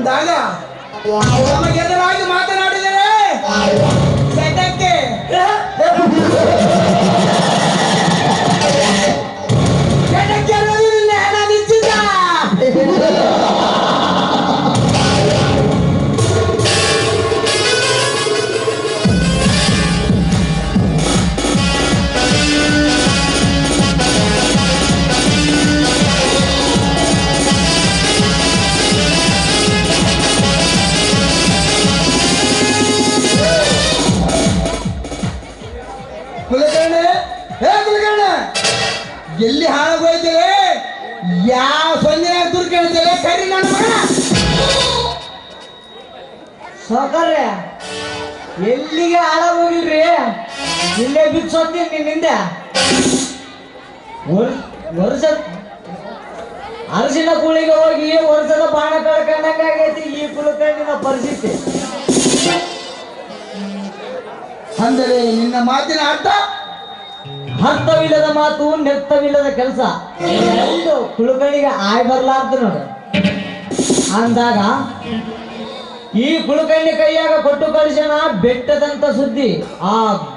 ಅಂದಾಗ ನಮಗೆದುರಾಗಿ ಮಾತನಾಡಿದರೆ ಸೆಟಕ್ಕೆ ಸಾವುಕಾರ್ರೆ ಎಲ್ಲಿಗೆ ಹಾಳಾಗೋಗಿಲ್ರಿ ಇಲ್ಲೇ ಬಿದ್ದು ಸತ್ತೀನಿ ನಿನ್ನಿಂದ ವರ್- ವರ್ಷ ಅರಸಿನ ಕುಳಿಗೆ ಹೋಗಿ ವರ್ಷದ ಬಾಣ ಕಳ್ಕೊಂಡಂಗಾಗೈತಿ ಈ ಕುಲಕರ್ಣಿನ ಪರಿಸ್ಥಿತಿ. ಅಂದರೆ ನಿನ್ನ ಮಾತಿನ ಅರ್ಥ? ಅರ್ಥವಿಲ್ಲದ ಮಾತು ನೆತ್ತವಿಲ್ಲದ ಕೆಲಸ. ಕುಳುಕಳಿಗೆ ಆಯ್ ಬರ್ಲಾರ್ದು ನೋಡು. ಅಂದಾಗ ಈ ಕುಳುಕಣ್ಣಿ ಕೈಯಾಗ ಕೊಟ್ಟು ಕಳಿಸೋಣ ಬೆಟ್ಟದಂತ ಸುದ್ದಿ. ಆ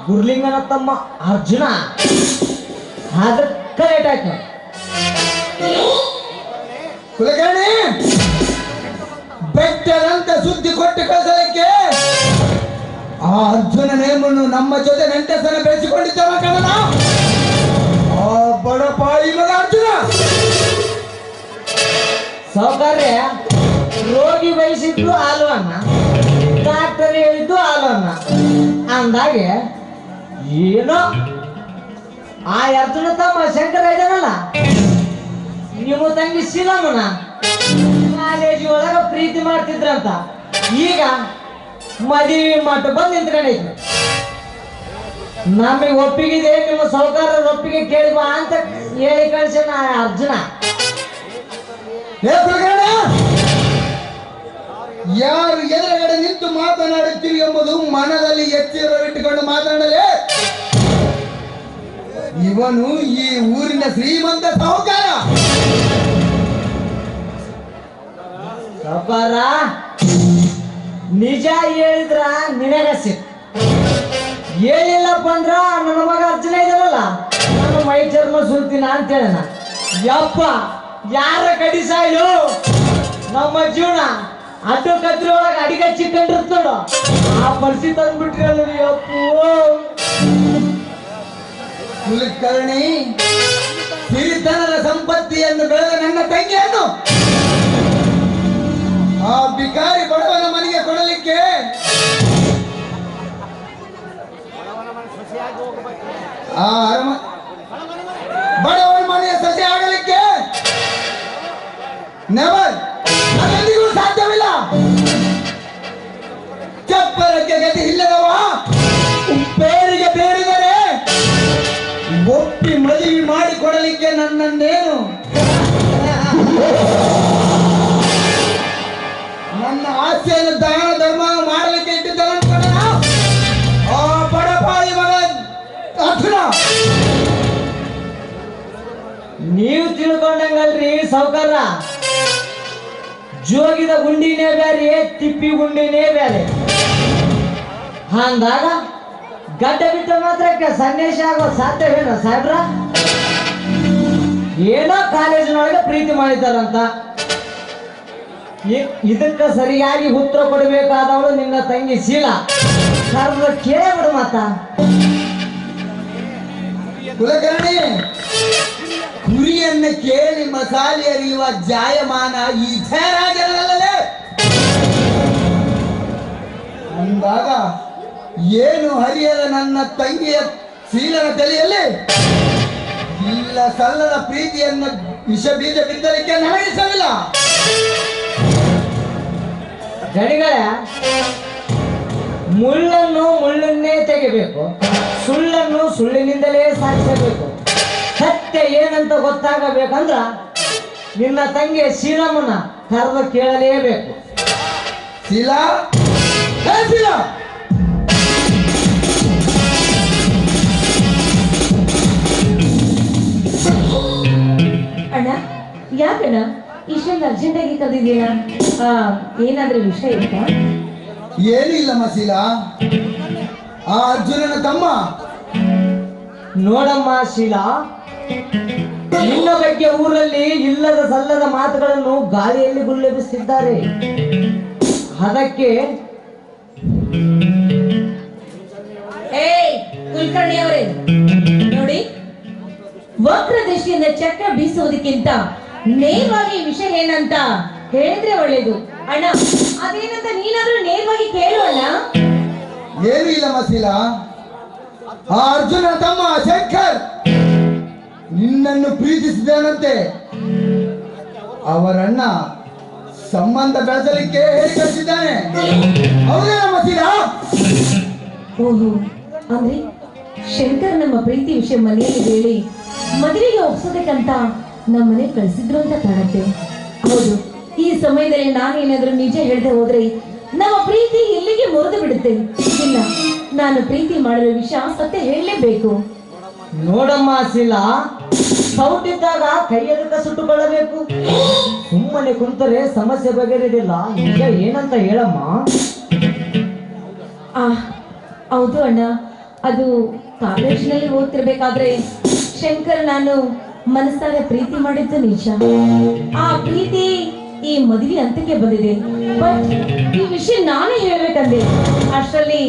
ಗುರ್ಲಿಂಗನ ತಮ್ಮ ಅರ್ಜುನ. ಲೇಟ್ ಆಯ್ತು. ಕುಲಕರ್ಣಿ ಬೆಟ್ಟದಂತ ಸುದ್ದಿ ಕೊಟ್ಟು ಕಳಿಸಲಿಕ್ಕೆ ಆ ಅರ್ಜುನ ನೇಮನ್ನು ನಮ್ಮ ಜೊತೆ ನೆಂಟಸನ ಬೆಳೆಸಿಕೊಂಡಿದ್ದವ ಕಣನ ಆ ಬಡಪಾಯಿ ಮಗ ಅರ್ಜುನ. ಸೌಕರ್ಯ. ರೋಗಿ ಬಯಸಿದ್ದು ಹಾಲು ಅನ್ನ, ಡಾಕ್ಟರ್ ಹೇಳಿದ್ದು ಹಾಲು ಅನ್ನ. ಅಂದಾಗೆ ಏನೋ ಆ ಅರ್ಜುನ ತಮ್ಮ ಶಂಕರ ಇದಾರಲ್ಲ ನಿಮ್ಮ ತಂಗಿ ಶಿಲಮ್ಮನ ಕಾಲೇಜು ಒಳಗ ಪ್ರೀತಿ ಮಾಡ್ತಿದ್ರಂತ. ಈಗ ಮದುವೆ ಮಟ್ಟ ಬಂದು ನಿಂತ್ಕೊಂಡೈತಿ. ನಮಗೆ ಒಪ್ಪಿಗಿದೆ ನಿಮ್ಮ ಸೌಕಾರ ಒಪ್ಪಿಗೆ ಕೇಳಿ ಬಾ ಅಂತ ಹೇಳಿ ಕಳ್ಸ್ಯಾನ ಆ ಅರ್ಜುನ. ಯಾರು ಎದುರುಗಡೆ ನಿಂತು ಮಾತನಾಡುತ್ತೀವಿ ಎಂಬುದು ಮನದಲ್ಲಿ ಎಚ್ಚರವಿಟ್ಟುಕೊಂಡು ಮಾತನಾಡಲೇ. ಇವನು ಈ ಊರಿನ ಶ್ರೀಮಂತ ಸಾಹುಕಾರ. ನಿಜ ಹೇಳಿದ್ರ ನಿನಗ ಸಿಕ್. ಹೇಳಿಲ್ಲಪ್ಪ ಅಂದ್ರ ನನ್ನ ಮಗ ಅರ್ಜುನ ಇದಾರಲ್ಲ ನಾನು ಮೈ ಚರ್ಮ ಸುಲ್ತೀನ ಅಂತ ಹೇಳೋಣ. ಯಪ್ಪ, ಯಾರ ಕಡಿಸಾಯ್ಲು ನಮ್ಮ ಜೀವನ. ಅಡ್ಡು ಕತ್ರಿ ಅಡಿಗೆ ಚಿಕ್ಕಂಡಿರ್ತ ನೋಡು. ಆ ಪರಿಸ್ಥಿತಿ ತಂದ್ಬಿಟ್ರಿ ಅಪ್ಪು. ಕುಲಕರ್ಣಿ ಸಿರಿತನದ ಸಂಪತ್ತಿಯನ್ನು ಬೆಳೆದ ನನ್ನ ತಂಗಿಯನ್ನು ಆ ಬಿಕಾರಿ ಬಡವನ ಮನೆಗೆ ಕೊಡಲಿಕ್ಕೆ ಆ ಅರಮ ಬಡವನ ಮನೆಯ ಸಸಿ ಆಗಲಿಕ್ಕೆ ನೆವರ್ ಚಪ್ಪರಕ್ಕೆ ಗತಿ ಇಲ್ಲದವ? ಬೇರಿಗೆ ಬೇರಿದರೆ ಒಪ್ಪಿ ಮದುವೆ ಮಾಡಿಕೊಡಲಿಕ್ಕೆ ನನ್ನನ್ನೇನು? ನನ್ನ ಆಸೆಯನ್ನು ದಾನ ಧರ್ಮ ಮಾಡಲಿಕ್ಕೆ ಇಟ್ಟಿದ್ದಲ್ಲ ಅನ್ಕೊಂಡನ ಆ ಬಡಪಾಯಿ ಮಗ ಅರ್ಜುನ! ನೀವು ತಿಳ್ಕೊಂಡಂಗಲ್ರಿ ಸೌಕರ್ಯ ಜೋಗಿದ ಗುಂಡಿನೇ ಬೇರೆ ತಿಪ್ಪಿ ಗುಂಡಿನೇ ಬೇರೆ ಅಂದಾಗ ಗಡ್ಡ ಬಿಟ್ಟ ಮಾತ್ರಕ್ಕೆ ಸನ್ಯಾಸಿ ಆಗೋ ಸಾಧ್ಯವೇನ ಸಾಹೇಬ್ರ? ಏನೋ ಕಾಲೇಜಿನೊಳಗೆ ಪ್ರೀತಿ ಮಾಡಿದಾರಂತ ಇದಕ್ಕ ಸರಿಯಾಗಿ ಉತ್ತರ ಕೊಡಬೇಕಾದವಳು ನಿನ್ನ ತಂಗಿ ಶೀಲ. ಕರೆದು ಕೇಳಬಿಡು ಮಾತ. ಕುಲಕರ್ಣಿ, ಕುರಿಯನ್ನು ಕೇಳಿ ಮಸಾಲೆ ಅರಿಯುವ ಜಾಯಮಾನ ಈ ಜಯರಾಜರಲ್ಲೇ ಅಂದಾಗ ಏನು ಹರಿಯದ ನನ್ನ ತಂಗಿಯ ಶೀಲನ ತಲೆಯಲ್ಲಿ? ಇಲ್ಲ ಸಲ್ಲದ ಪ್ರೀತಿಯನ್ನು ವಿಷ ಬೀಜ ಬಿದ್ದಲಿಕ್ಕೆ ನನಗೆ ಗಡಿಗಳ ಮುಳ್ಳನ್ನು ಮುಳ್ಳನ್ನೇ ತೆಗಿಬೇಕು ಸುಳ್ಳನ್ನು ಸುಳ್ಳಿನಿಂದಲೇ ಸಾಧಿಸಬೇಕು ಸತ್ಯ ಏನಂತ ಗೊತ್ತಾಗಬೇಕಂದ್ರ ನಿನ್ನ ತಂಗಿ ಶೀಲಮ್ಮನ ಕರೆದು ಕೇಳಲೇಬೇಕು. ಶೀಲಾ ಶೀಲಾ ಅಣ್ಣ ಯಾಕಣ್ಣ ಇಷ್ಟೊಂದು ಅರ್ಜೆಂಟಾಗಿ ಕರೆದಿದ್ದೀರಾ ಏನಾದ್ರೂ ವಿಷಯ ಇತ್ತಾ? ಏನೂ ಮಸೀಲ. ಶೀಲಾ ಆ ಅರ್ಜುನನ ತಮ್ಮ. ನೋಡಮ್ಮ ಶೀಲಾ ನಿನ್ನ ಬಗ್ಗೆ ಊರಲ್ಲಿ ಇಲ್ಲದ ಸಲ್ಲದ ಮಾತುಗಳನ್ನು ಗಾಳಿಯಲ್ಲಿ ಗುಲ್ಲೆಬಿಸುತ್ತಿದ್ದಾರೆ ಅದಕ್ಕೆ ಏಯ್ ಕುಲಕರ್ಣಿ ಅವರೇ ನೋಡಿ. ವಕ್ರ ದೃಷ್ಟಿಯಿಂದ ಚಕ್ರ ಬೀಸುವುದಕ್ಕಿಂತ ನೇರವಾಗಿ ವಿಷಯ ಏನಂತ ಹೇಳಿದ್ರೆ ಒಳ್ಳೇದು. ಅಣ್ಣ ಅದೇನಂತ ನೀನಾದ್ರೂ ನೇರವಾಗಿ ಕೇಳುವಲ್ಲ ಏನು ಇಲ್ಲ ಮಸೀಲ. ಆ ಅರ್ಜುನ ತಮ್ಮ ಶಂಕರ್ ನಿನ್ನನ್ನು ಪ್ರೀತಿಸಿದನಂತೆ. ಅವರಣ್ಣ ಸಂಬಂಧ ಬೆಳೆಸಲಿಕ್ಕೆ ಹೇಳಿ ಕಳಿಸಿದ್ದಾನೆ. ಮಸೀಲ? ಓಹೋ ಅಂದ್ರೆ ಶಂಕರ್ ನಮ್ಮ ಪ್ರೀತಿ ವಿಷಯ ಮನೆಯಲ್ಲಿ ಹೇಳಿ ಮದುವೆಗೆ ಒಪ್ಸೋದಕ್ಕಂತ ನಮ್ಮನೆ ಕಳಿಸಿದ್ರು ಅಂತ ಕಾಣುತ್ತೆ. ಹೌದು ಈ ಸಮಯದಲ್ಲಿ ನಾನೇನಾದ್ರೂ ನಿಜ ಹೇಳದೆ ಹೋದ್ರೆ ನಮ್ಮ ಪ್ರೀತಿ ಇಲ್ಲಿಗೆ ಮುರಿದು ಬಿಡುತ್ತೆ. ಇಲ್ಲ ನಾನು ಪ್ರೀತಿ ಮಾಡಲು ವಿಷಯ ಸತ್ಯ ಹೇಳಲೇಬೇಕು. ನೋಡಮ್ಮ ಸಿಲ್ಲ ಸೌಟಿದ್ದಾಗ ಕೈಯದಕ್ಕ ಸುಟ್ಟುಕೊಳ್ಳಬೇಕು ಸುಮ್ಮನೆ ಕುಂತರೆ ಸಮಸ್ಯೆ ಬಗೆಹರಿದಿಲ್ಲ ಈಗ ಏನಂತ ಹೇಳಮ್ಮ? ಆ ಹೌದು ಅಣ್ಣ ಅದು ಕಾಲೇಜಿನಲ್ಲಿ ಓದ್ತಿರ್ಬೇಕಾದ್ರೆ ಶಂಕರ್ ನಾನು ಮನಸ್ಸಾಗ ಪ್ರೀತಿ ಮಾಡಿದ್ದು ನಿಜ. ಆ ಪ್ರೀತಿ ಈ ಮದುವೆ ಅಂತಕ್ಕೆ ಬಂದಿದೆ. ಬಟ್ ಈ ವಿಷಯ ನಾನೇ ಹೇಳ್ಬೇಕಂದೆ. ಅಷ್ಟರಲ್ಲಿ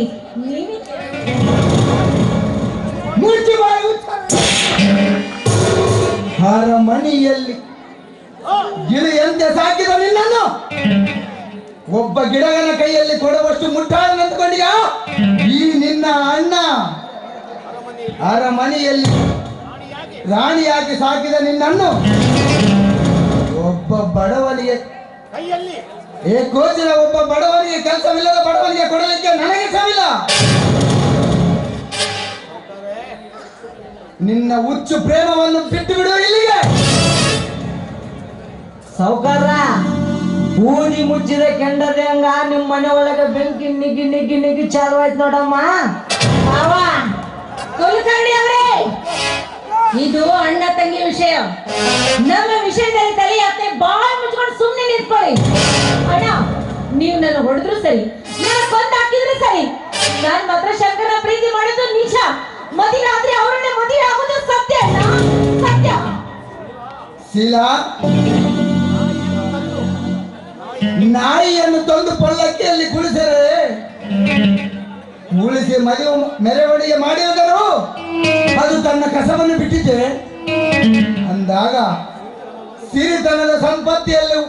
ಎಂತೆ ಅರಮನೆಯಲ್ಲಿ ಗಿಳಿಯಂತೆ ಸಾಕಿದ ನಿನ್ನನ್ನು? ಒಬ್ಬ ಗಿಡಗನ ಕೈಯಲ್ಲಿ ಕೊಡುವಷ್ಟು ಮುಟ್ಟಾಳ ನಿಂತ್ಕೊಂಡಿಯ? ಈ ನಿನ್ನ ಅಣ್ಣ ಅರಮನೆಯಲ್ಲಿ ರಾಣಿಯಾಗಿ ಸಾಕಿದ ನಿನ್ನನ್ನು ಒಬ್ಬ ಬಡವನಿಗೆ ಏ ಕೋಚಿನ ಒಬ್ಬ ಬಡವನಿಗೆ ಕೆಲಸವಿಲ್ಲದ ಬಡವನಿಗೆ ಕೊಡಲಿಕ್ಕೆ ನನಗೆ ಸಾವಿಲ್ಲ ನಿನ್ನ ಹುಚ್ಚು ಪ್ರೇಮವನ್ನು ಬಿಟ್ಟು ಬಿಡು ಇಲ್ಲಿಗೆ. ಸೌಕಾರ ಬೂದಿ ಮುಚ್ಚಿದ ಕೆಂಡದೆ ಹಂಗ ನಿಮ್ ಮನೆ ಒಳಗೆ ಬೆಂಕಿ ನಿಗ್ಗಿ ನಿಗ್ಗಿ ನಿಗ್ಗಿ ಚಾಲು ಆಯ್ತು ನೋಡಮ್ಮ. ಅವ ಕುಲಕರ್ಣಿ ಅವರೇ. ಇದು ಅಣ್ಣ ತಂಗಿ ವಿಷಯ. ನಮ್ಮ ವಿಷಯದಲ್ಲಿ ತಲೆ ಅತ್ತೆ ಬಾಯ್ ಮುಚ್ಕೊಂಡು ಸುಮ್ಮನೆ ನಿಂತ್ಕೊಳ್ಳಿ. ಅಣ್ಣ, ನೀವು ನನ್ನ ಹೊಡೆದ್ರು ಸರಿ, ನನ್ನ ಕೊಂದ ಹಾಕಿದ್ರು ಸರಿ. ನಾನು ಮಾತ್ರ ಶಂಕರ ಪ್ರೀತಿ ಮಾಡೋದು ನಿಜ. ಮದುವೆ ಆದ್ರೆ ಅವರನ್ನ ಮದುವೆ ಆಗೋದು ಸತ್ಯ ಅಣ್ಣ. ಸತ್ಯ. ಶೀಲಾ, ನಾಯಿಯನ್ನು ತಂದು ಪಲ್ಲಕ್ಕಿಯಲ್ಲಿ ಕುಳಿಸಿದರೆ ಉಳಿಸಿ ಮದುವೆ ಮೆರವಣಿಗೆ ಮಾಡಿರುವುದರು ಅದು ತನ್ನ ಕಸವನ್ನು ಬಿಟ್ಟಿದೆ ಅಂದಾಗ ಸಿರಿತನದ ಸಂಪತ್ತಿಯಲ್ಲಿ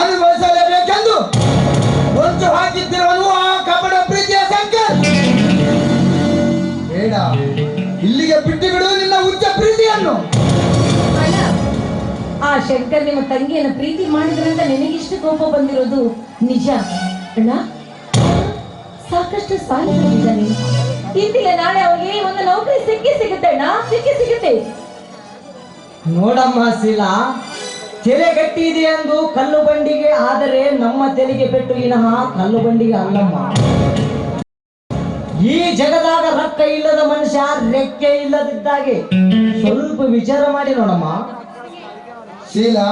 ಅನುಭವಿಸಲೇಬೇಕೆಂದು ಹೊಂಚು ಹಾಕಿದ್ದಿರುವನು ಆ ಕಬಡ ಪ್ರೀತಿಯ ಸಂಕರ್ ಬೇಡ, ಇಲ್ಲಿಗೆ ಬಿಟ್ಟು ಬಿಡು ನಿನ್ನ ಉಚ್ಚ ಪ್ರೀತಿಯನ್ನು. ಆ ಶಂಕರ್ ನಿಮ್ಮ ತಂಗಿಯನ್ನು ಪ್ರೀತಿ ಮಾಡಿದ್ರಿಂದ ನಿನಗಿಷ್ಟು ಕೋಪ ಬಂದಿರೋದು ನಿಜ ಅಣ್ಣ? ಸಾಕಷ್ಟು ಸಾಲ ಮಾಡಿದ್ದಾನೆ ಇಂದಿಲ್ಲ ನಾಳೆ ಅವನಿಗೆ ಒಂದು ನೌಕರಿ ಸಿಕ್ಕಿ ಸಿಗುತ್ತೆ ಅಣ್ಣ ಸಿಕ್ಕಿ ಸಿಗುತ್ತೆ. ನೋಡಮ್ಮ ಶೀಲಾ ತೆರೆ ಗಟ್ಟಿ ಇದೆ ಎಂದು ಕಲ್ಲು ಬಂಡಿಗೆ ಆದರೆ ನಮ್ಮ ತೆರಿಗೆ ಪೆಟ್ಟು ವಿನಃ ಕಲ್ಲು ಬಂಡಿಗೆ ಅಲ್ಲಮ್ಮ. ಈ ಜಗದಾಗ ರೊಕ್ಕ ಇಲ್ಲದ ಮನುಷ್ಯ ರೆಕ್ಕೆ ಇಲ್ಲದಿದ್ದಾಗೆ ಸ್ವಲ್ಪ ವಿಚಾರ ಮಾಡಿ ನೋಡಮ್ಮ. ಶೀಲಾ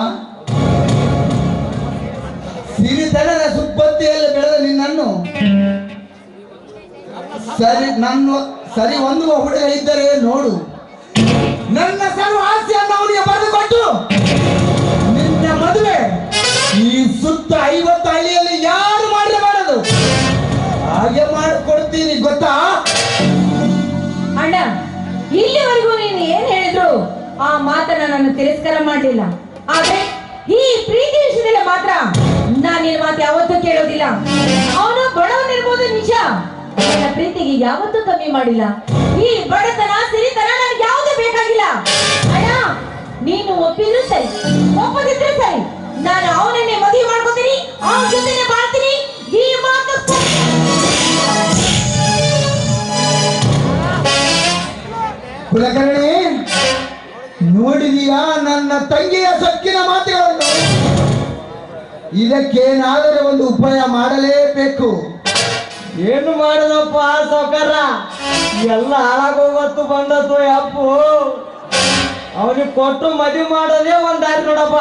ಸಿರಿತನದ ಸುಪ್ಪತ್ತಿಯಲ್ಲಿ ಬೆಳೆದ ನಿನ್ನನ್ನು ಸರಿ, ನನ್ನ ಸರಿ, ಒಂದು ಹುಡುಗ ಇದ್ದರೆ ನೋಡು. ನನ್ನ ಸರ್ವಾಸ್ತಿಯನ್ನು ಅವನಿಗೆ ಬರೆದುಕೊಟ್ಟು, ನಿನ್ನ ಮದುವೆ ಈ ಸುತ್ತ ಐವತ್ತು ಹಳ್ಳಿಯಲ್ಲಿ ಯಾರು ಮಾಡಿರಬಾರದು ಹಾಗೆ ಮಾಡಿಕೊಡ್ತೀನಿ, ಗೊತ್ತಾ? ಅಣ್ಣ, ಇಲ್ಲಿವರೆಗೂ ನೀನು ಏನ್ ಹೇಳಿದ್ರು? ಆ ಮಾತನ್ನ ನಾನು ತಿರಸ್ಕಾರ ಮಾಡಲಿಲ್ಲ. ಆದ್ರೆ ಈ ಪ್ರೀತಿ ವಿಷಯದಲ್ಲಿ ಮಾತ್ರ ನಾನು ಮಾತು ಯಾವತ್ತೂ ಕೇಳೋದಿಲ್ಲ. ಅವನು ಬಡವನಿರ್ಬೋದು ನಿಜ. ನನ್ನ ಪ್ರೀತಿಗೆ ಯಾವತ್ತೂ ಕಮ್ಮಿ ಮಾಡಿಲ್ಲ. ಈ ಬಡತನ, ಸಿರಿತನ ನನಗೆ ಯಾವುದು ಬೇಕಾಗಿಲ್ಲ. ಅಣ್ಣ, ನೀನು ಒಪ್ಪಿದ್ರು ಸರಿ. ಒಪ್ಪದಿದ್ರೆ ಸರಿ. ನಾನು ಅವನನ್ನೇ ಮದುವೆ ಮಾಡ್ಕೋತೀನಿ, ಅವನ ಜೊತೆನೆ ಮಾಡ್ತೀನಿ ಈ ಮಾತು ಕುಲಕರ್ಣಿ, ನೋಡಿದೀಯಾ ನನ್ನ ತಂಗಿಯ ಸೊಕ್ಕಿನ ಮಾತುಗಳನ್ನು? ಇದಕ್ಕೇನಾದರೂ ಒಂದು ಉಪಾಯ ಮಾಡಲೇಬೇಕು. ಏನು ಮಾಡಿದಪ್ಪ ಸೌಕರ್ಯ ಎಲ್ಲ ಹಾಳಾಗೋಗತ್ತು ಬಂದದ್ದು ಅಪ್ಪು. ಅವನಿಗೆ ಕೊಟ್ಟು ಮದುವೆ ಮಾಡೋದೇ ಒಂದ್ ದಾರಿ ನೋಡಪ್ಪ.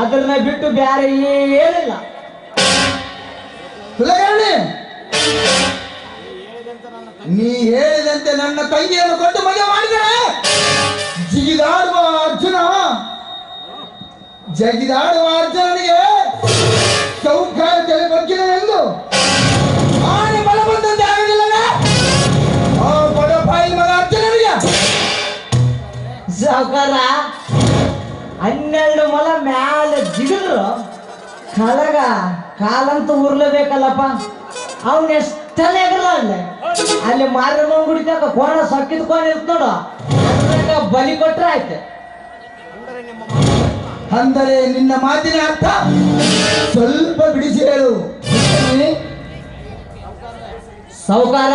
ಅದನ್ನ ಬಿಟ್ಟು ಬ್ಯಾರೆ ಏನಿಲ್ಲ. ನೀ ಹೇಳಿದಂತೆ ನನ್ನ ತಂಗಿಯನ್ನು ಕೊಟ್ಟು ಮದುವೆ ಮಾಡಿದರೆ? ಜಿಗಿದಾಡುವ ಅರ್ಜುನ, ಜಗಿದಾಡುವ ಅರ್ಜುನನಿಗೆ ಸೌಖ್ಯ ತಲೆ ಬಗ್ಗಿದನೆಂದು ಸಾವುಕಾರ ಹನ್ನೆರಡು ಮೊಲ ಮ್ಯಾಲ ಜಿಗಿದ್ರು ಕಳಗ ಕಾಲಂತೂ ಉರ್ಲೇಬೇಕಲ್ಲಪ್ಪ. ಅವನ್ ಎಷ್ಟಲ್ಲ ಎಗರಲ್ಲ ಅಲ್ಲಿ? ಅಲ್ಲಿ ಮಾರಮ್ಮ ಗುಡಿತಾಕ ಕೋಣ ಸಕ್ಕಿದ ಕೋಣ ಇರ್ತ ನೋಡು. ಅದ್ರಾಗ ಬಲಿ ಕೊಟ್ರೆ ಆಯ್ತು. ಅಂದರೆ ನಿನ್ನ ಮಾತಿನ ಅರ್ಥ? ಸ್ವಲ್ಪ ಬಿಡಿಸಿ ಹೇಳು ಸಾವುಕಾರ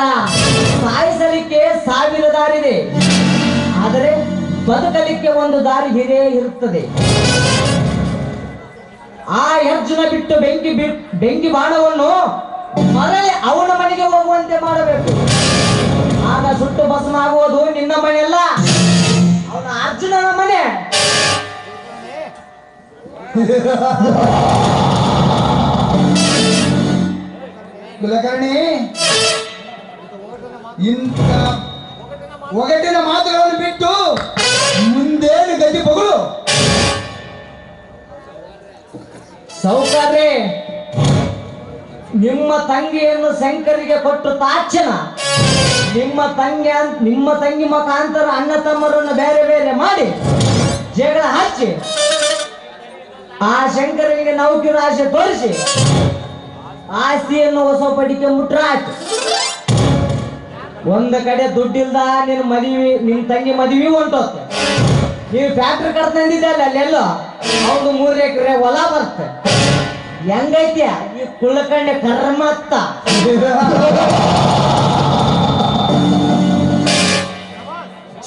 ಸಾಯಿಸಲಿಕ್ಕೆ ಸಾವಿರ ದಾರಿದೆ ಬದುಕಲಿಕ್ಕೆ ಒಂದು ದಾರಿ ಹಿರೇ ಇರುತ್ತದೆ. ಆ ಅರ್ಜುನ ಬಿಟ್ಟು ಬೆಂಕಿ ಬೆಂಕಿ ಬಾಣವನ್ನು ಮರಳಿ ಅವನ ಮನೆಗೆ ಹೋಗುವಂತೆ ಮಾಡಬೇಕು. ಆಗ ಸುಟ್ಟು ಭಸ್ಮ ಆಗುವುದು ನಿನ್ನ ಮನೆಯಲ್ಲ. ಅವನ ಅರ್ಜುನನ ಮನೆ. ಕುಲಕರ್ಣಿ, ಇಂಥ ಒಗಟಿನ ಮಾತುಗಳನ್ನು ಬಿಟ್ಟು ಮುಂದೇನು ಗತಿ ಬಗಳು. ಸೌಕರ್ಯ ನಿಮ್ಮ ತಂಗಿಯನ್ನು ಶಂಕರಿಗೆ ಕೊಟ್ಟು ತಾಚನ. ನಿಮ್ಮ ತಂಗಿ ಅಂತ ನಿಮ್ಮ ತಂಗಿ ಮುಖಾಂತರ ಅಣ್ಣ ತಮ್ಮರನ್ನು ಬೇರೆ ಬೇರೆ ಮಾಡಿ ಜಗಳ ಹಚ್ಚಿ ಆ ಶಂಕರನಿಗೆ ನೌಕಿನ ಆಸೆ ತೋರಿಸಿ. ಆಸ್ತಿಯನ್ನು ಹೊಸ ಪಡಿಕೆ ಮುಟ್ರ ಆಯ್ತು ಒಂದು ಕಡೆ ದುಡ್ಡಿಲ್ದ ನಿನ್ ಮದುವೆ ನಿನ್ನ ತಂಗಿ ಮದುವೆ ಹೊಂಟೋತ್ತೆ ನೀವು ಫ್ಯಾಕ್ಟ್ರಿ ಕಡ್ತಂದಿದ್ದಲ್ಲ ಅಲ್ಲೆಲ್ಲೋ? ಅವ್ನು ಮೂರು ಎಕರೆ ಹೊಲ ಬರುತ್ತೆ. ಹೆಂಗೈತ್ಯ ಈ ಕುಳ್ಳಕಂಡೆ ಕರ್ಮತ್ತ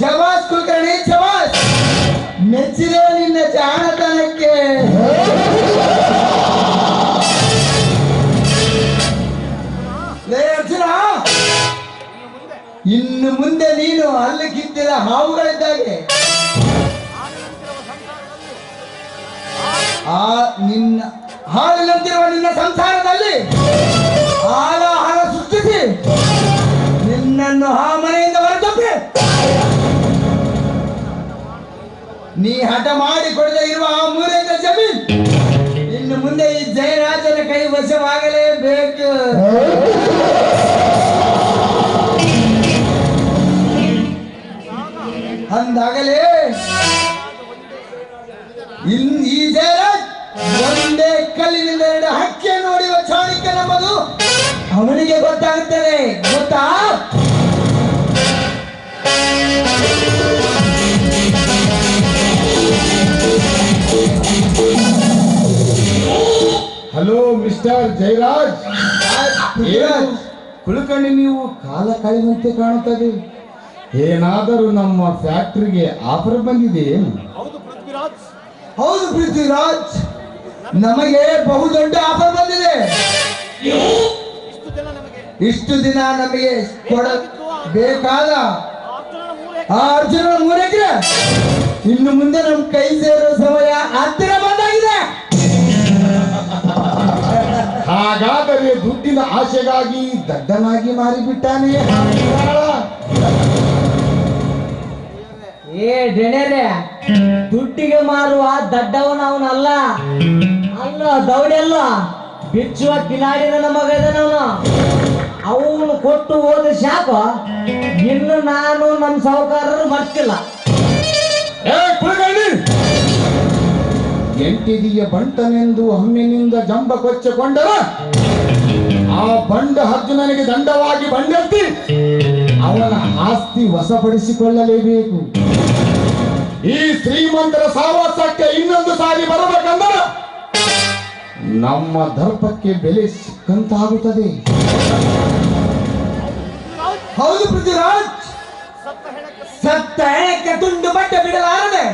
ಜವಾಸ್ ಕುಲಕರ್ಣಿ ಜವಾಸ್ ಮೆಚ್ಚಿದೆ ನಿನ್ನ ಜಾಣತನಕ್ಕೆ? ಅರ್ಜುನ! ಇನ್ನು ಮುಂದೆ ನೀನು ಅಲ್ಲಿ ಕಿತ್ತಿದ ಹಾವುಗಳಿದ್ದಾಗೆ ಆ ನಿನ್ನ ಹಾಲಿನಂತಿರುವ ನಿನ್ನ ಸಂಸಾರದಲ್ಲಿ ಹಾಲ ಹಾಲ ಸೃಷ್ಟಿಸಿ ನಿನ್ನನ್ನು ಆ ಮನೆಯಿಂದ ಹೊರತಪ್ಪಿ. ನೀ ಹಠ ಮಾಡಿ ಕೊಡದೆ ಇರುವ ಆ ಮೂರೇ ಜಮೀನ್ ಇನ್ನು ಮುಂದೆ ಈ ಜಯರಾಜನ ಕೈ ವಶವಾಗಲೇಬೇಕು. ಅಂದಾಗಲೇ ಇನ್ ಈ ಜಯರಾಜ್ ಒಂದೇ ಕಲ್ಲಿನಿಂದ ಎರಡು ಹಕ್ಕಿಯ ನೋಡಿರುವ ಚಾಣಿಕ ನಮ್ಮದು. ಅವನಿಗೆ ಗೊತ್ತಾಗ್ತದೆ ಗೊತ್ತಾ? Hello mister Jayaraj. Prithviraj, Kulkarni ನೀವು ಕಾಲ ಕಳೆದಂತೆ ಕಾಣುತ್ತದೆ ಏನಾದರೂ ನಮ್ಮ ಫ್ಯಾಕ್ಟ್ರಿಗೆ ಆಫರ್ ಬಂದಿದೆ ಹೌದು ಪೃಥ್ವಿರಾಜ್. ನಮಗೆ ಬಹುದೊಡ್ಡ ಆಫರ್ ಬಂದಿದೆ. ಇಷ್ಟು ದಿನ ನಮಗೆ ಕೊಡ ಬೇಕಾದ ಆ ಅರ್ಜುನ ಮೂರಕ್ಕೆ ಇನ್ನು ಮುಂದೆ ನಮ್ ಕೈ ಸೇರೋ ಸಮಯ ಹತ್ತಿರ ಬಂದಾಗಿದೆ. ಹಾಗಾದರೆ ದುಡ್ಡಿನ ಆಸೆಗಾಗಿ ದಡ್ಡನಾಗಿ ಮಾರಿಬಿಟ್ಟಾನೆ ಏ ಡೆಣೆರೆ ದುಡ್ಡಿಗೆ ಮಾರುವ ದಡ್ಡವನ ಅವನಲ್ಲ ಅಲ್ಲ ದೌಡಿಯಲ್ಲ ಬಿಚ್ಚುವ ಕಿಲಾಡಿನ ನನ್ನ ಮಗ ಇದನವನು ಅವನು ಕೊಟ್ಟು ಹೋದ ಶಾಪ ಇನ್ನು ನಾನು ನಮ್ಮ ಸಹಕಾರರು ಮರ್ತಿಲ್ಲ. ಎಂಟಿದಿಯ ಬಂಟನೆಂದು ಹಮ್ಮಿನಿಂದ ಜಂಬ ಕೊಚ್ಚಕೊಂಡವ ಆ ಬಂಡ ಹದ್ದು ನನಗೆ ದಂಡವಾಗಿ ಬಂಡೆತ್ತಿ. ಅವನ ಆಸ್ತಿ ವಶಪಡಿಸಿಕೊಳ್ಳಲೇಬೇಕು. ಈ ಶ್ರೀಮಂತರ ಸಾವಾಸಕ್ಕೆ ಇನ್ನೊಂದು ಸಾರಿ ಬರಬೇಕಂದ್ರೆ ನಮ್ಮ ದರ್ಪಕ್ಕೆ ಬೆಲೆ ಸಿಕ್ಕಂತಾಗುತ್ತದೆ. ಹೌದು ಪೃಥ್ವಿರಾಜ್. ಸತ್ತ ಹೆಣಕ್ಕೆ ತುಂಡು ಬಟ್ಟೆ ಬಿಡಲಾರದೆ?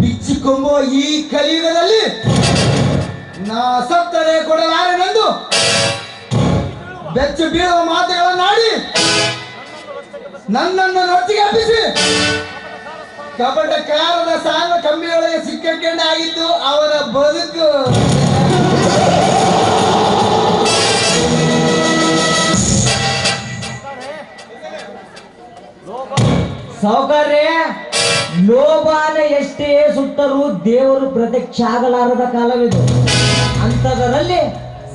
ಬಿಚ್ಚಿಕೊಂಬುವ ಈ ಕಲಿಯುಗದಲ್ಲಿ ನಾ ಸತ್ತರೆ ಕೊಡಲಾರನೆಂದು ಬೆಚ್ಚು ಬೀಳುವ ಮಾತುಗಳನ್ನಾಡಿ ನನ್ನನ್ನು ನೊಟ್ಟಿಗೆ ಹಬ್ಬಿಸಿ. ಕಾರಣ ಸಾಲ ಕಂಬಿಯೊಳಗೆ ಆಗಿದ್ದು ಅವರ ಬದುಕು. ಸೌಕರ್ಯ, ಲೋಭಾನ ಎಷ್ಟೇ ಸುತ್ತಲೂ ದೇವರು ಪ್ರತ್ಯಕ್ಷ ಆಗಲಾರದ ಕಾಲವಿದು. ಅಂಥದರಲ್ಲಿ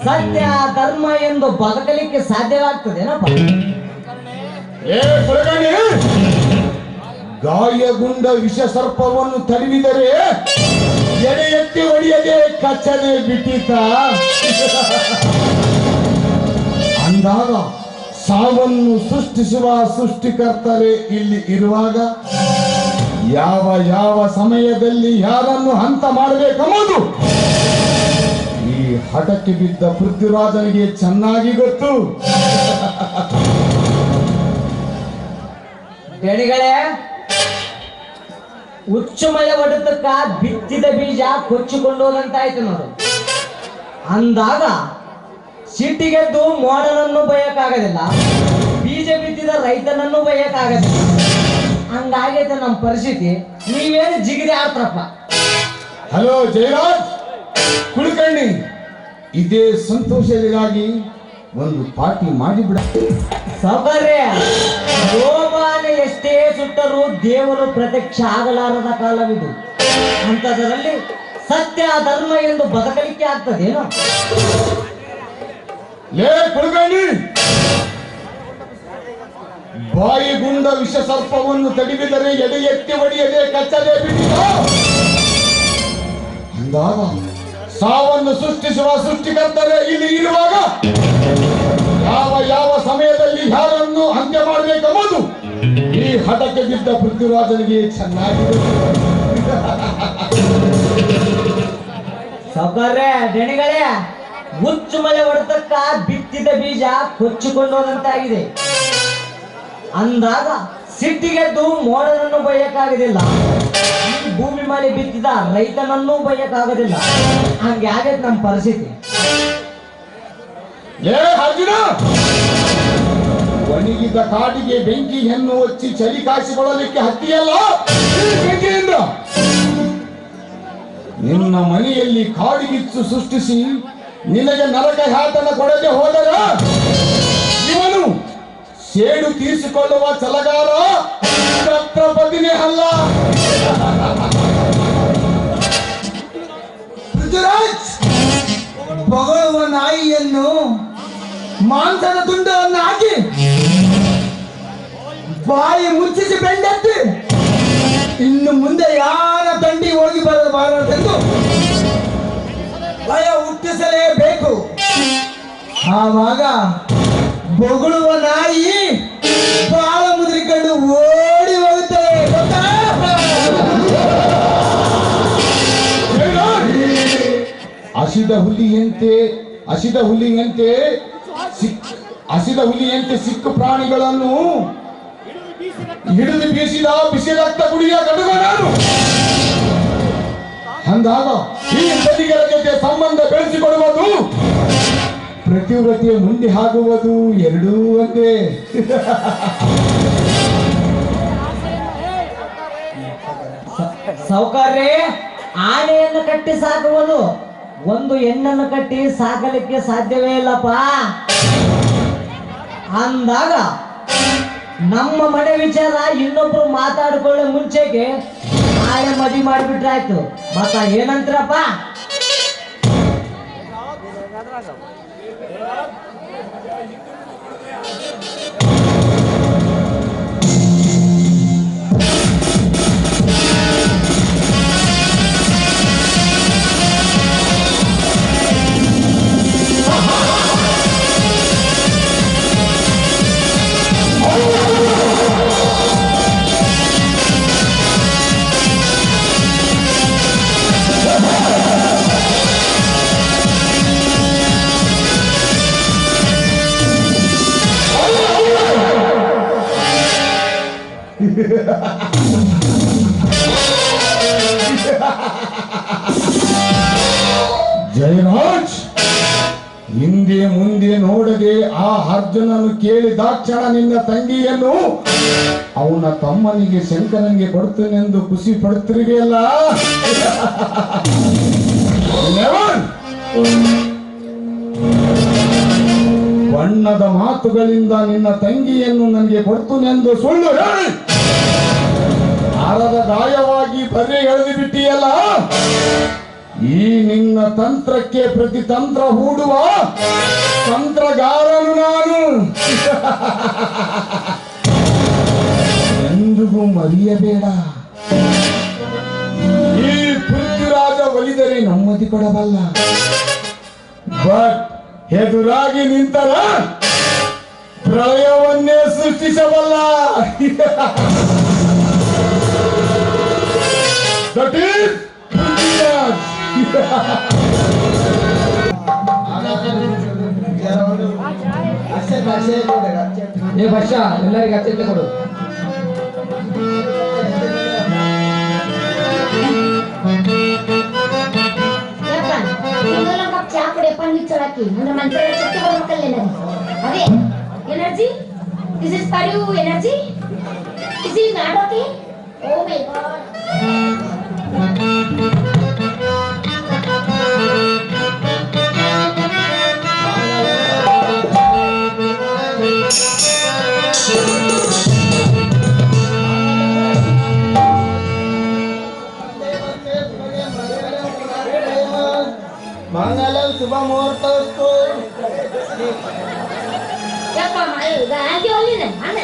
ಸತ್ಯ, ಧರ್ಮ ಎಂದು ಬದುಕಲಿಕ್ಕೆ ಸಾಧ್ಯವಾಗ್ತದೇನಪ್ಪ? ಗಾಯಗೊಂಡ ವಿಷ ಸರ್ಪವನ್ನು ತಡವಿದರೆ ಎಡೆ ಎತ್ತಿ ಒಡೆಯದೆ ಕಚ್ಚನೆ ಬಿಟ್ಟಿತ ಅಂದಾಗ ಸಾವನ್ನು ಸೃಷ್ಟಿಸುವ ಸೃಷ್ಟಿಕರ್ತರೆ ಇಲ್ಲಿ ಇರುವಾಗ ಯಾವ ಯಾವ ಸಮಯದಲ್ಲಿ ಯಾರನ್ನು ಹಂತ ಮಾಡಬೇಕೆಂಬುದು ಈ ಹಠಕ್ಕೆ ಬಿದ್ದ ಪೃಥ್ವಿರಾಜನಿಗೆ ಚೆನ್ನಾಗಿ ಗೊತ್ತು. ಬೆಳೆಗಳೇ ಹುಚ್ಚು ಮಳೆ ಹೊಡೆತಕ್ಕ ಬಿತ್ತಿದ ಬೀಜ ಕೊಚ್ಚಿಕೊಂಡು ಹೋದಂತಾಯ್ತು ನೋಡು. ಅಂದಾಗ ಸಿಟ್ಟಿಗೆದ್ದು ಮೋಡನನ್ನು ಬಯಕಾಗದಿಲ್ಲ ಬೀಜ ಬಿತ್ತಿದ ರೈತನನ್ನು ಬಯಕಾಗದಿಲ್ಲ ಹಂಗಾಗೈತೆ ನಮ್ಮ ಪರಿಸ್ಥಿತಿ. ನೀವೇನು ಜಿಗಿದೆ ಆತ್ರಪ್ಪ ಹಲೋ ಜಯರಾಜ್ ಕುಳಿಕಣ್ಣಿ ಇದೇ ಸಂತೋಷಗಳಿಗಾಗಿ ಒಂದು ಪಾರ್ಟಿ ಮಾಡಿಬಿಡ. ಸಬರ್ಯೋ ಲೋಭಾನ ಎಷ್ಟೇ ಸುಟ್ಟರೂ ದೇವರು ಪ್ರತ್ಯಕ್ಷ ಆಗಲಾರದ ಕಾಲವಿದು. ಅಂತದರಲ್ಲಿ ಸತ್ಯ ಧರ್ಮ ಎಂದು ಬದುಕಲಿಕ್ಕೆ ಆಗ್ತದೇನು? ಬಾಯಿಗುಂಡ ವಿಷ ಸರ್ಪವನ್ನು ತಡಿಬಿದರೆ ಎಡೆ ಎತ್ತಿ ಒಡೆಯದೆ ಕಚ್ಚದೆ ಅಂದಾಗ ಸಾವನ್ನು ಸೃಷ್ಟಿಸುವ ಸೃಷ್ಟಿಕರ್ತರೆ ಇಲ್ಲಿ ಇರುವಾಗ ಯಾವ ಯಾವ ಸಮಯದಲ್ಲಿ ಯಾರನ್ನು ಹಂತ್ಯ ಮಾಡಬೇಕೆಂಬುದು ಈ ಹಠಕ್ಕೆ ಬಿದ್ದ ಪೃಥ್ವಿರಾಜನಿಗೆ ಚೆನ್ನಾಗಿ ದಣಿಗಳೇ ಹುಚ್ಚು ಮಳೆ ಹೊಡೆತಕ್ಕ ಬಿತ್ತಿದ ಬೀಜ ಕೊಚ್ಚಿಕೊಂಡು ಹೋದಂತಾಗಿದೆ ಅಂದಾಗ ಸಿಟ್ಟಿಗೆದ್ದು ಮೋಡನನ್ನು ಬಯ್ಯಕ್ಕಾಗೋದಿಲ್ಲ. ಈ ಭೂಮಿ ಮೇಲೆ ಬಿತ್ತಿದ ರೈತನನ್ನೂ ಬಯ್ಯಕ್ಕಾಗೋದಿಲ್ಲ. ಹಂಗೆ ಆಗೈತೆ ನಮ್ಮ ಪರಿಸ್ಥಿತಿ. ಒಣಗಿದ ಕಾಡಿಗೆ ಬೆಂಕಿ ಹೆಣ್ಣು ಹಚ್ಚಿ ಚಳಿ ಕಾಯಿಸಿಕೊಳ್ಳಲಿಕ್ಕೆ ಹತ್ತಿಯಲ್ಲ? ಬೆಂಕಿಯಿಂದ ನಿನ್ನ ಮನೆಯಲ್ಲಿ ಕಾಡಿಗಿಚ್ಚು ಸೃಷ್ಟಿಸಿ ನಿನಗೆ ನರಕ ಹ್ಯಾತನ ಕೊಡದೆ ಹೋದರ ಇವನು ಸೇಡು ತೀರಿಸಿಕೊಳ್ಳುವ ಚಲಗಾರ ಛತ್ರಪತಿನೇ ಅಲ್ಲ. ಪೃಥ್ವಿರಾಜ್ ಬಗಳುವ ನಾಯಿಯನ್ನು ಮಾಂಸದ ತುಂಡವನ್ನು ಹಾಕಿ ಬಾಯಿ ಮುಚ್ಚಿಸಿ ಬೆಂಡೆತ್ತಿ ಇನ್ನು ಮುಂದೆ ಯಾರ ತಂಡಿ ಹೋಗಿ ಬರಬಾರದೆಂದು ಭಯ ಹುಟ್ಟಿಸಲೇಬೇಕು ಆವಾಗ ಬೊಗಳುವ ನಾಯಿ ಬಾಳ ಮುದ್ರಿಕೊಂಡು ಓಡಿ ಹೋಗುತ್ತದೆ ಗೊತ್ತಾ? ಹಸಿದ ಹುಲಿಯಂತೆ ಹಸಿದ ಹುಲಿಯಂತೆ ಹಸಿದ ಹುಲಿಯಂತೆ ಸಿಕ್ಕ ಪ್ರಾಣಿಗಳನ್ನು ಹಿಡಿದು ಬೀಸಿದ ಬಿಸಿ ರಕ್ತ ಗುಡಿಯ ಗಡುಗ ನಾನು ಅಂದಾಗ ಈ ಬದಿಗಳ ಜೊತೆ ಸಂಬಂಧ ಬೆಳೆಸಿಕೊಳ್ಳುವುದು ಪ್ರತಿವ್ರತೆಯ ಮುಂದೆ ಆಗುವುದು ಎರಡೂ ಒಂದೇ. ಸೌಕರ್ಯ, ಆನೆಯನ್ನು ಕಟ್ಟಿ ಸಾಕುವುದು ಒಂದು ಹೆಣ್ಣನ್ನು ಕಟ್ಟಿ ಸಾಕಲಿಕ್ಕೆ ಸಾಧ್ಯವೇ ಇಲ್ಲಪ್ಪ. ಅಂದಾಗ ನಮ್ಮ ಮನೆ ವಿಚಾರ ಇನ್ನೊಬ್ರು ಮಾತಾಡ್ಕೊಳ್ಳೋ ಮುಂಚೆಗೆ ನಾಳೆ ಮದಿ ಮಾಡಿಬಿಟ್ರಾಯ್ತು ಮತ್ತ ಏನಂತೀರಪ್ಪ? ಜಯರಾಜ್ ಹಿಂದೆ ಮುಂದೆ ನೋಡದೆ ಆ ಅರ್ಜುನನು ಕೇಳಿದಾಕ್ಷಣ ನಿನ್ನ ತಂಗಿಯನ್ನು. ಅವನ ತಮ್ಮನಿಗೆ ಶಂಕರನಿಗೆ ಕೊಡ್ತೇನೆಂದು ಖುಷಿ ಪಡ್ತಿರ್ಗೆಲ್ಲ ಬಣ್ಣದ ಮಾತುಗಳಿಂದ ನಿನ್ನ ತಂಗಿಯನ್ನು ನನಗೆ ಕೊಡ್ತೇನೆಂದು ಸುಳ್ಳು ಹೇಳಿ. ಹಾರದ ಗಾಯವಾಗಿ ಬರೆ ಎಳೆದು ಬಿಟ್ಟಿಯಲ್ಲ, ಈ ನಿನ್ನ ತಂತ್ರಕ್ಕೆ ಪ್ರತಿ ತಂತ್ರ ಹೂಡುವ ತಂತ್ರಗಾರನು ನಾನು. ಎಂದಿಗೂ ಮರೆಯಬೇಡ. ಈ ಪೃಥ್ವಿರಾಜ ಒಲಿದರೆ ನಮ್ಮದಿ ಕೊಡಬಲ್ಲ. ಬಟ್ ಎದುರಾಗಿ ನಿಂತರ ಪ್ರಳಯವನ್ನೇ ಸೃಷ್ಟಿಸಬಲ್ಲ. ದಟ್ ಈಸ್ ಪೃಥ್ವಿರಾಜ್ ಅಷ್ಟೇ ಅಷ್ಟೇ ಕೊಡ್ರಿ, ಅಷ್ಟೇ. ಏ ವರ್ಷ ಎಲ್ಲರಿಗೆ ಅತ್ಯಂತ ಕೊಡು ಯಪ್ಪ ಮೊದಲ ಕಪ್ ಚಾ ಕುಡಿಯಪ್ಪ ನೀ ಚಳಾಕಿ ಅಂದ್ರೆ ಮಂತ್ರ ಶಕ್ತಿ ಬರ್ಬೇಕಲ್ಲ ನನಗೆ ಅದೇ energy this is for you energy is is not okay oh my God ಮಂಗಲಂ ಶುಭ ಮುಹೂರ್ತಸ್ತು ಯಪ್ಪ ಈಗ ಆಂಟಿ ಒಲ್ಲಿನ ಅಣ್ಣ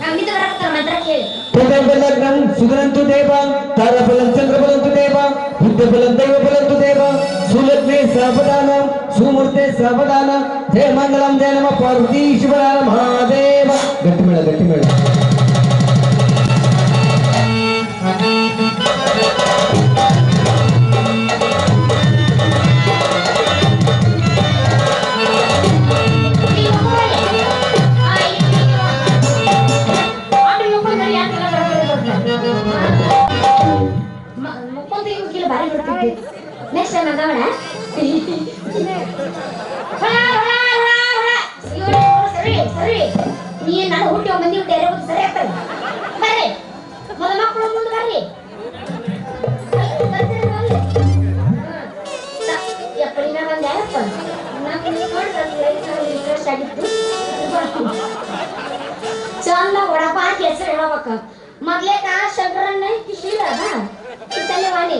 ನಾವು ನಿಂತು ಬರಕತ್ತಾರ ಮಂತ್ರ ಕೇಳಿ ಪ್ರಜಾಬಲಗ್ನಂ ಸುಗರಂತು ದೇವ ತಾರಬಲಂ ಚಂದ್ರಬಲಂತು ದೇವ బులందైవ బులందు దేవ సులగ్నే సర్వదానం సుమూర్తే సర్వదానం జయ మంగళం జయ నమ పార్వతీశ్వర మహాదేవ గట్టిమేళ గట్టిమేళ ಬಿಡ್ತಿದ್ದೆ ನೆಕ್ಸ್ಟ್ ಟೈಮ್ ಆಗವಣ ಸರಿ ಸರಿ ನೀ ನಾನು ಹುಟ್ಟಿ ಮಂದಿ ಬೇರೆ ಹೋಗಿ ಸರಿ ಆಗ್ತದೆ ಬರ್ರಿ ಮೊದ ಮಕ್ಕಳು ಮುಂದೆ ಬರ್ರಿ ಬಂದೆ ಚಂದ ಹಾಕಿ ಹೆಸರು ಹೇಳಬೇಕ ಮೊದ್ಲೇಕ ಶಂಕರಣ್ಣ ಕಿಶೀಲ ಅದ ಕಿಶಲ್ಯ ವಾಣಿ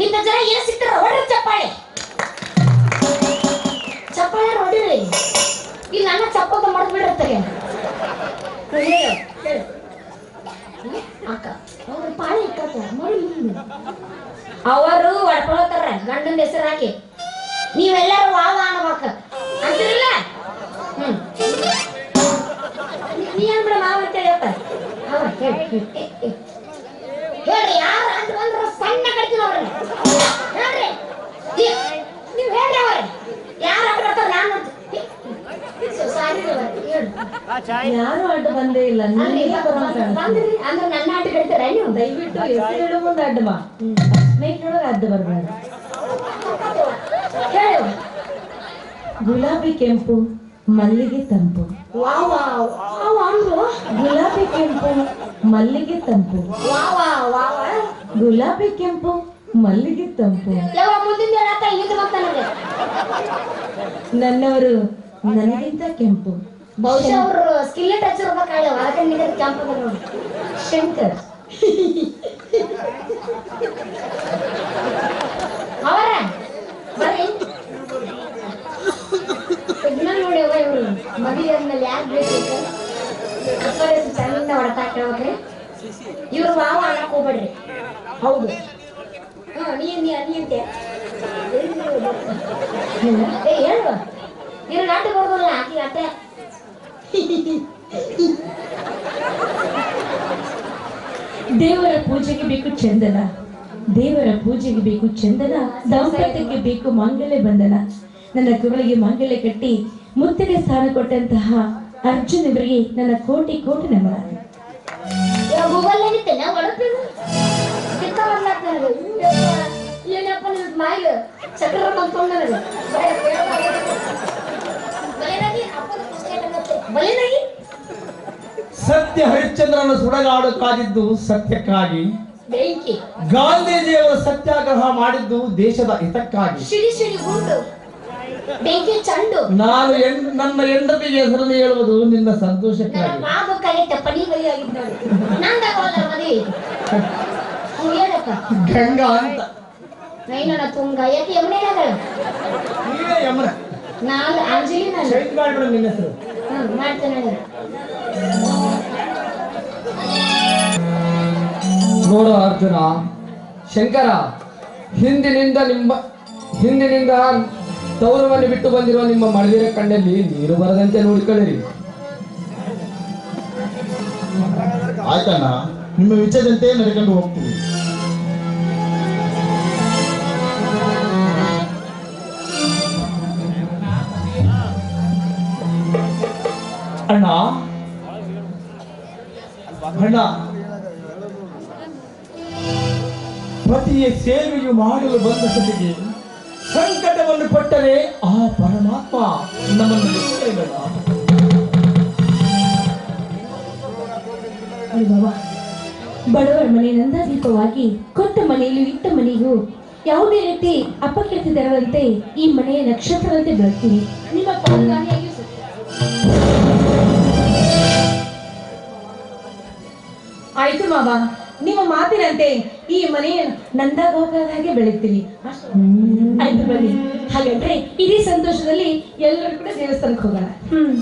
ಇಂಥ ಜನ ಏನ್ ಸಿಗ್ತಾರ ಹೊಡ್ರಿ ಚಪ್ಪಾಳೆ. ಚಪ್ಪಾಳೆ ಹೊಡಿರಿ ಇಲ್ಲಿ ನನ್ನ ಚಪ್ಪತ್ತ ಮಾಡ್ದು ಬಿಡಿರ್ತಾರೆ ಅಕ್ಕ, ಅವ್ರ ಪಾಳಿ ಇಕ್ಕತ್ತ, ನೋಡಿ ಅವರು ಹೊಡ್ಕೊಳತ್ತಾರ ಗಂಡನ ಹೆಸರು ಹಾಕಿ. ನೀವೆಲ್ಲರೂ ವಾವ ಅನ್ಬೇಕ. ಅಂತಿರಲ್ಲ? ಹ್ಮ್. ನೀ- ಏನ್ ಬಿಡ ಮಾವ ಅಂತ ಹೇಳ್ತಾರೆ. ಹೇಳ್ರಿ ಯಾರು ಅಂತ ಬಂದ್ರ ಸಣ್ಣ ಕಡ್ತೀನಿ ಅವ್ರನ್ನ ಹೇಳ್ರಿ ನೀ- ನೀವ್ ಹೇಳ್ರಿ ಅವ್ರ ಯಾರು ಅಡ್ಡ ಬರ್ತಾರ ನಾನು ನೋಡ್ತೀನಿ. ಏ, ಸೊ- ಸಾರಿ ಅವ್ರೆ, ಹೇಳ್ರಿ. ಯಾರು ಅಡ್ಡ ಬಂದೇ ಇಲ್ಲ. ಬರೋಣ ಅಂದ್ರೆ ನನ್ನ ನೀವು? ದಯವಿಟ್ಟು ಹೆಸರು ಹೇಳೋ ಮುಂದೆ ಅಡ್ಡ ಬಾ. ಅಡ್ಡ ಬರ್ಬೇಡ ಹೇಳಿ. ಗುಲಾಬಿ ಕೆಂಪು ಮಲ್ಲಿಗೆ ತಂಪು. Wow wow. ವಾವ್ ಗುಲಾಬಿ ಕೆಂಪು ಮಲ್ಲಿಗೆ ತಂಪು. ವಾವ್ ವಾವ್ ವಾವ್ ಗುಲಾಬಿ ಕೆಂಪು ಮಲ್ಲಿಗೆ ತಂಪು. ನನ್ನವರು ನನಗಿಂತ ಕೆಂಪು. ಬಹುಶಃ ಅವರು ಸ್ಕಿಲ್ ಟಚ್ ಅದಕ್ಕೆ ನಿಮಗೆ ಕ್ಯಾಂಪ್ ಅದ ನೋಡಿ. ಶಂಕರ್. ಅವರ? ಬರ್ರಿ ಸಿಗ್ನಲ್ ನೋಡಿ ಅವ ಇವರು. ಮದುವೆ ಆದ್ಮೇಲೆ ಯಾಕೆ ಬೇಕು ಅಪ್ಪರೇ ಚಂದ ಹೊಡೆತಾ ಕೇಳ್ಬೇಕ್ರಿ. ಇವ್ರು ವಾವ ಅನ್ನಕ್ ಹೋಗ್ಬೇಡ್ರಿ. ಹೌದು. ಹಾ ನೀ ನೀ ನೀ ಅಂತೆ ಏ ಹೇಳುವ ಇವ್ರು ನಾಟಕ ಬರ್ದಲ್ಲ ಆಕಿ ಅಟ್ಟೆ ದೇವರ ಪೂಜೆಗೆ ಬೇಕು ಚಂದನ. ದೇವರ ಪೂಜೆಗೆ ಬೇಕು ಚಂದನ. ದಾಂಪತ್ಯಕ್ಕೆ ಬೇಕು ಮಾಂಗಲ್ಯ ಬಂಧನ. ನನ್ನ ಕುಗಳಿಗೆ ಮಾಂಗಲ್ಯ ಕಟ್ಟಿ ಮುತ್ತಿಗೆ ಸ್ಥಾನ ಕೊಟ್ಟಂತಹ ಅರ್ಜುನ್ ಇವರಿಗೆ ನನ್ನ ಕೋಟಿ ಕೋಟಿ ನಮನ. ಗೂಗಲ್ ಸತ್ಯ ಹರಿಶ್ಚಂದ್ರನ ಸುಡಗಾಡು ಕಾದಿದ್ದು ಸತ್ಯಕ್ಕಾಗಿ. ಬೆಂಕಿ. ಗಾಂಧೀಜಿಯವರ ಸತ್ಯಾಗ್ರಹ ಮಾಡಿದ್ದು ದೇಶದ ಹಿತಕ್ಕಾಗಿ. ನಾನು ನನ್ನ ಹೆಂಡತಿಗೆ ಹೆಸರನ್ನು ಹೇಳುವುದು ನಿನ್ನ ಸಂತೋಷಕ್ಕಾಗಿ. ಗಂಗಾ ಅಂತ. ತುಂಗ ಯಾಕೆ ಯಮುನೆ ನೀವೇ ಯಮನ. ನಾನು ಅಂಜಲಿ ನಾನು ಚೈತ್ ಮಾಡ್ಬಿಡು ನಿನ್ನ ಹೆಸರು. ಹ್ಮ್ ಮಾಡ್ತೇನೆ. ಅರ್ಜುನ ಶಂಕರ ಹಿಂದಿನಿಂದ ನಿಮ್ಮ ಹಿಂದಿನಿಂದ ತೌರವನ್ನು ಬಿಟ್ಟು ಬಂದಿರುವ ನಿಮ್ಮ ಮಳದಿರ ಕಣ್ಣಲ್ಲಿ ನೀರು ಬರದಂತೆ ನೋಡಿಕೊಳ್ಳಿರಿ. ಆಯ್ತಣ್ಣ ನಿಮ್ಮ ವಿಚಾರದಂತೆ ನಡ್ಕೊಂಡು ಹೋಗ್ತೀವಿ. ಅಣ್ಣ. ಪತಿಯ ಸೇವೆಯು ಮಾಡಲು ಬಂದ ಸತಿಗೆ ಸಂಕಟವನ್ನು ಕೊಟ್ಟರೆ ಆ ಪರಮಾತ್ಮ ನಮ್ಮನ್ನು? ಬಡವರ ಮನೆ ನಂದಾದೀಪವಾಗಿ ಕೊಟ್ಟ ಮನೆಯಲ್ಲಿ ಇಟ್ಟ ಮನೆಯೂ ಯಾವುದೇ ರೀತಿ ಅಪಕೀರ್ತಿ ತರದಂತೆ ಈ ಮನೆಯ ನಕ್ಷತ್ರದಂತೆ ಬೆಳಗ್ತೀನಿ ನಿಮ್ಮ ಆಯ್ತು ಮಾವ ನಿಮ್ಮ ಮಾತಿನಂತೆ ಈ ಮನೆಯ ನಂದಾಗೋಗದ ಹಾಗೆ ಬೆಳಿತೀವಿ ಆಯ್ತು ಬನ್ನಿ. ಹಾಗಾದ್ರೆ ಇದೇ ಸಂತೋಷದಲ್ಲಿ ಎಲ್ಲರೂ ಕೂಡ ದೇವಸ್ಥಾನಕ್ಕೆ ಹೋಗೋಣ. ಹ್ಮ್.